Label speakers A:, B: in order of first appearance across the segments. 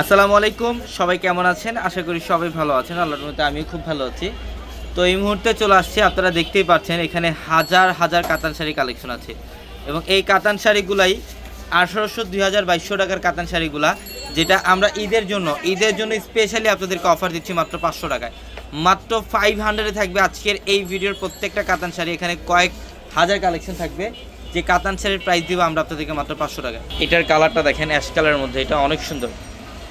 A: আসসালামু আলাইকুম, সবাই কেমন আছেন? আশা করি সবাই ভালো আছেন, আল্লাহর মধ্যে আমিও খুব ভালো আছি। তো এই মুহূর্তে চলে আসছি, আপনারা দেখতেই পাচ্ছেন, এখানে হাজার হাজার কাতান শাড়ি কালেকশন আছে। এবং এই কাতান শাড়িগুলাই আঠারোশো দুই হাজার বাইশশো টাকার কাতান শাড়িগুলা, যেটা আমরা ঈদের জন্য ঈদের জন্য স্পেশালি আপনাদেরকে অফার দিচ্ছি মাত্র পাঁচশো টাকায়। মাত্র ফাইভ হান্ড্রেডে থাকবে আজকের এই ভিডিওর প্রত্যেকটা কাতান শাড়ি, এখানে কয়েক হাজার কালেকশন থাকবে। যে কাতান শাড়ির প্রাইস দিব আমরা আপনাদেরকে মাত্র পাঁচশো টাকা এটার কালারটা দেখেন অ্যাশ কালারের মধ্যে, এটা অনেক সুন্দর।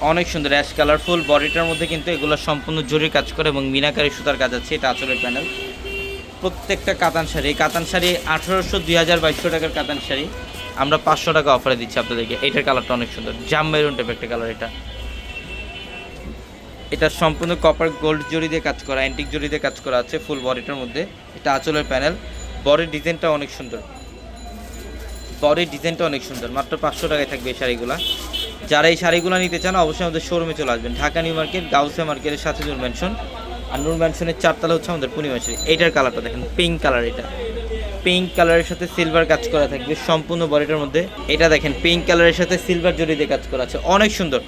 A: অনেক সুন্দর অ্যাশ কালারফুল বডিটার মধ্যে কিন্তু এগুলো সম্পূর্ণ জরির কাজ করে এবং মিনাকারি সুতার কাজ আছে, এটা আঁচলের প্যানেল প্রত্যেকটা কাতান শাড়ি কাতান শাড়ি আঠারোশো, দুই হাজার, বাইশশো টাকার কাতান শাড়ি। আমরা পাঁচশো টাকা অফারে দিচ্ছি আপনাদেরকে। এটার কালারটা অনেক সুন্দর, জাম মেরুন টাইপের একটা কালার এটা। এটা সম্পূর্ণ কপার গোল্ড জরি দিয়ে কাজ করা অ্যান্টিক জরি দিয়ে কাজ করা আছে ফুল বডিটার মধ্যে। এটা আঁচলের প্যানেল বডির ডিজাইনটা অনেক সুন্দর। বডির ডিজাইনটা অনেক সুন্দর, মাত্র পাঁচশো টাকায় থাকবে এই শাড়িগুলা। যারা এই শাড়িগুলো নিতে চান, অবশ্যই আমাদের শোরুমে চলে আসবেন। ঢাকা নিউ মার্কেট, গাউসিয়া মার্কেটের সাথে নূর ম্যানশন আর নূর ম্যানশনের চারতলা হচ্ছে আমাদের পূর্ণিমা শাড়ি। এইটার কালারটা দেখেন পিঙ্ক কালার এটা। পিঙ্ক কালারের সাথে সিলভার কাজ করা থাকবে সম্পূর্ণ বডিটার মধ্যে। এটা দেখেন পিঙ্ক কালারের সাথে সিলভার জড়ি দিয়ে কাজ করা আছে। অনেক সুন্দর।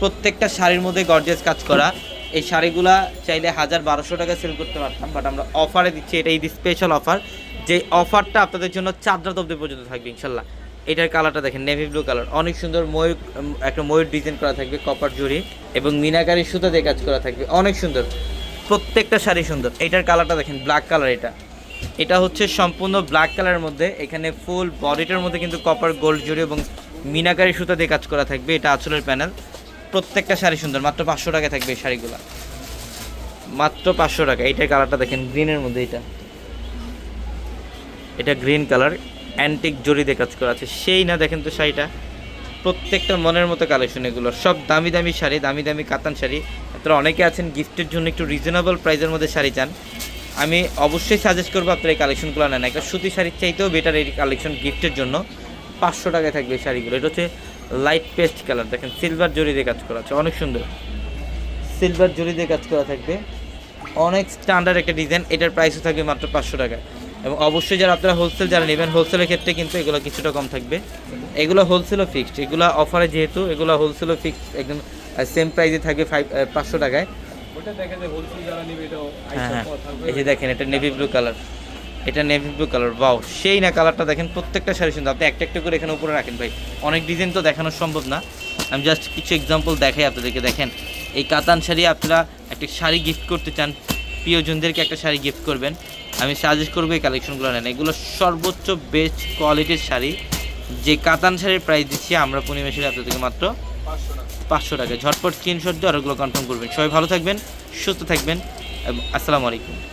A: প্রত্যেকটা শাড়ির মধ্যে গর্জিয়াস কাজ করা। এই শাড়িগুলা চাইলে হাজার বারোশো টাকা সেল করতে পারতাম বাট আমরা অফারে দিচ্ছি, এটা ঈদ স্পেশাল অফার যে অফারটা আপনাদের জন্য চার রাত পর্যন্ত থাকবে, ইনশাল্লাহ। এটার কালারটা দেখেন নেভি ব্লু কালার অনেক সুন্দর ময়ূর একটা ময়ূর ডিজাইন করা থাকবে কপার জুড়ি, এবং মিনাকারি সুতা দিয়ে কাজ করা থাকবে। অনেক সুন্দর। প্রত্যেকটা শাড়ি সুন্দর। এটার কালারটা দেখেন ব্ল্যাক কালার এটা। এটা হচ্ছে সম্পূর্ণ ব্ল্যাক কালারের মধ্যে, এখানে ফুল বডিটার মধ্যে কিন্তু কপার গোল্ড জুড়ি এবং মিনাকারি সুতা দিয়ে কাজ করা থাকবে। এটা আঁচলের প্যানেল প্রত্যেকটা শাড়ি সুন্দর। মাত্র পাঁচশো টাকা থাকবে এই শাড়িগুলো। মাত্র পাঁচশো টাকা। এইটার কালারটা দেখেন গ্রিনের মধ্যে এটা। এটা গ্রিন কালার অ্যান্টিক জরিতে কাজ করা আছে। সেই না দেখেন তো শাড়িটা। প্রত্যেকটা মনের মতো কালেকশন এগুলো সব দামি দামি শাড়ি, দামি দামি কাতান শাড়ি। আপনারা অনেকে আছেন গিফটের জন্য একটু রিজনেবল প্রাইসের মধ্যে শাড়ি চান। আমি অবশ্যই সাজেস্ট করব আপনারা এই কালেকশনগুলো নেন। একটা সুতি শাড়ির চাইতেও বেটার এই কালেকশন গিফটের জন্য। পাঁচশো টাকায় থাকবে এই শাড়িগুলো। এটা হচ্ছে লাইট পেস্ট কালার দেখেন সিলভার জরি দিয়ে কাজ করা আছে। অনেক সুন্দর। সিলভার জরি দিয়ে কাজ করা থাকবে। অনেক স্ট্যান্ডার্ড একটা ডিজাইন এটার প্রাইসও থাকবে মাত্র পাঁচশো টাকা এবং অবশ্যই যারা আপনারা হোলসেল যারা নেবেন হোলসেলের ক্ষেত্রে কিন্তু এগুলো কিছুটা কম থাকবে। এগুলো হোলসেলও ফিক্সড এগুলো অফারে যেহেতু এগুলো হোলসেলও ফিক্সড একদম সেম প্রাইসে থাকবে ফাইভ পাঁচশো টাকায়।
B: ওটা দেখা যায় হোলসেল যারা নেবে এটাও
A: হ্যাঁ হ্যাঁ। এই যে দেখেন এটা নেভি ব্লু কালার এটা নেভি ব্লু কালার বাও সেই না কালারটা দেখেন প্রত্যেকটা শাড়ি সুন্দর। আপনি একটা একটা করে এখানে উপরে রাখেন ভাই। অনেক ডিজাইন তো দেখানো সম্ভব না। আমি জাস্ট কিছু এক্সাম্পল দেখাই আপনাদেরকে। দেখেন এই কাতান শাড়ি আপনারা একটা শাড়ি গিফট করতে চান প্রিয়জনদেরকে একটা শাড়ি গিফট করবেন। আমি সাজেস্ট করব এই কালেকশনগুলো নেন। এগুলো সর্বোচ্চ বেস্ট কোয়ালিটির শাড়ি। যে কাতান শাড়ির প্রাইস দিচ্ছি আমরা পূর্ণিমা শাড়ি থেকে মাত্র
B: পাঁচশো টাকা।
A: ঝটপট স্ক্রিনশট দিয়ে আর ওগুলো কনফার্ম করবেন। সবাই ভালো থাকবেন, সুস্থ থাকবেন আসসালামু আলাইকুম।